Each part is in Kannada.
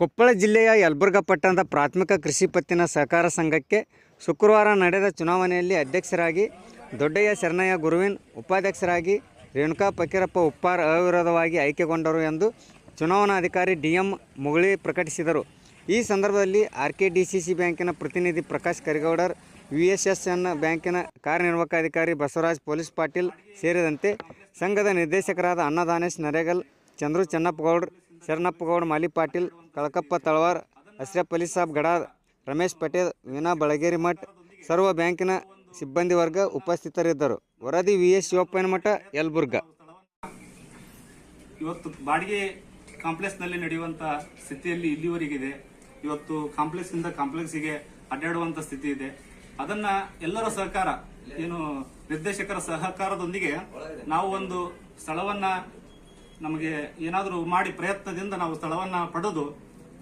ಕೊಪ್ಪಳ ಜಿಲ್ಲೆಯ ಯಲಬುರ್ಗಾ ಪಟ್ಟಣದ ಪ್ರಾಥಮಿಕ ಕೃಷಿ ಪತ್ತಿನ ಸಹಕಾರ ಸಂಘಕ್ಕೆ ಶುಕ್ರವಾರ ನಡೆದ ಚುನಾವಣೆಯಲ್ಲಿ ಅಧ್ಯಕ್ಷರಾಗಿ ದೊಡ್ಡಯ್ಯ ಶರಣಯ್ಯ ಗುರುವಿನ್, ಉಪಾಧ್ಯಕ್ಷರಾಗಿ ರೇಣುಕಾ ಫಕೀರಪ್ಪ ಉಪ್ಪಾರ್ ಅವಿರೋಧವಾಗಿ ಆಯ್ಕೆಗೊಂಡರು ಎಂದು ಚುನಾವಣಾಧಿಕಾರಿ ಡಿ ಎಂ ಮುಗಳಿ ಪ್ರಕಟಿಸಿದರು. ಈ ಸಂದರ್ಭದಲ್ಲಿ R K D C C ಬ್ಯಾಂಕಿನ ಪ್ರತಿನಿಧಿ Prakash Karigoudar, V S S N ಬ್ಯಾಂಕಿನ ಕಾರ್ಯನಿರ್ವಾಹಕ ಅಧಿಕಾರಿ ಬಸವರಾಜ್, ಪೊಲೀಸ್ ಪಾಟೀಲ್ ಸೇರಿದಂತೆ ಸಂಘದ ನಿರ್ದೇಶಕರಾದ ಅನ್ನದಾನೇಶ್ ನರೇಗಲ್, ಚಂದ್ರು ಚೆನ್ನಪ್ಪಗೌಡ್ರು ಶರಣಪ್ಪಗೌಡ, ಮಾಲಿ ಪಾಟೀಲ್, ಕಳಕಪ್ಪ ತಳವಾರ್ ಅಶ್ರಫ್ ಅಲಿ ಸಾಬ್ ಗಡಾರ್ ರಮೇಶ್ ಪಟೇಲ್ ವೀನಾ ಬಳಗೇರಿ ಮಠ್, ಸರ್ವ ಬ್ಯಾಂಕಿನ ಸಿಬ್ಬಂದಿ ವರ್ಗ ಉಪಸ್ಥಿತರಿದ್ದರು. ವರದಿ ವಿ ಎಸ್ ಶಿವಪ್ಪನ ಮಠ, ಯಲಬುರ್ಗಾ. ಇವತ್ತು ಬಾಡಿಗೆ ಕಾಂಪ್ಲೆಕ್ಸ್ನಲ್ಲಿ ನಡೆಯುವಂತ ಸ್ಥಿತಿಯಲ್ಲಿ ಇಲ್ಲಿವರೆಗಿದೆ. ಇವತ್ತು ಕಾಂಪ್ಲೆಕ್ಸ್ ಇಂದ ಕಾಂಪ್ಲೆಕ್ಸ್ಗೆ ಅಡ್ಡಾಡುವಂತ ಸ್ಥಿತಿ ಇದೆ. ಅದನ್ನ ಎಲ್ಲರ ಸಹಕಾರ, ಏನು ನಿರ್ದೇಶಕರ ಸಹಕಾರದೊಂದಿಗೆ ನಾವು ಒಂದು ಸ್ಥಳವನ್ನ ನಮಗೆ ಏನಾದರೂ ಮಾಡಿ ಪ್ರಯತ್ನದಿಂದ ನಾವು ಸ್ಥಳವನ್ನ ಪಡೆದು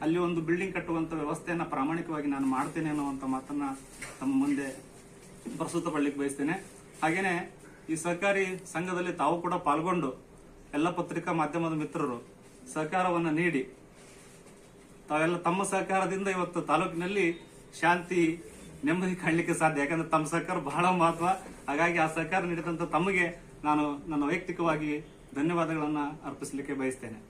ಅಲ್ಲಿ ಒಂದು ಬಿಲ್ಡಿಂಗ್ ಕಟ್ಟುವಂತ ವ್ಯವಸ್ಥೆಯನ್ನ ಪ್ರಾಮಾಣಿಕವಾಗಿ ನಾನು ಮಾಡ್ತೇನೆ ಅನ್ನುವಂತ ಮಾತನ್ನ ತಮ್ಮ ಮುಂದೆ ಪ್ರಸ್ತುತಪಡಲಿಕ್ಕೆ ಬಯಸ್ತೇನೆ. ಹಾಗೇನೆ ಈ ಸಹಕಾರಿ ಸಂಘದಲ್ಲಿ ತಾವು ಕೂಡ ಪಾಲ್ಗೊಂಡು ಎಲ್ಲ ಪತ್ರಿಕಾ ಮಾಧ್ಯಮದ ಮಿತ್ರರು ಸಹಕಾರವನ್ನ ನೀಡಿ, ತಾವೆಲ್ಲ ತಮ್ಮ ಸಹಕಾರದಿಂದ ಇವತ್ತು ತಾಲೂಕಿನಲ್ಲಿ ಶಾಂತಿ ನೆಮ್ಮದಿ ಕಾಣಲಿಕ್ಕೆ ಸಾಧ್ಯ. ಯಾಕಂದ್ರೆ ತಮ್ಮ ಸಹಕಾರ ಬಹಳ ಮಹತ್ವ. ಹಾಗಾಗಿ ಆ ಸಹಕಾರ ನೀಡಿದಂತ ತಮಗೆ ನಾನು ನನ್ನ ವೈಯಕ್ತಿಕವಾಗಿ ಧನ್ಯವಾದಗಳನ್ನ ಅರ್ಪಿಸಲಿಕ್ಕೆ ಬಯಸ್ತೇನೆ.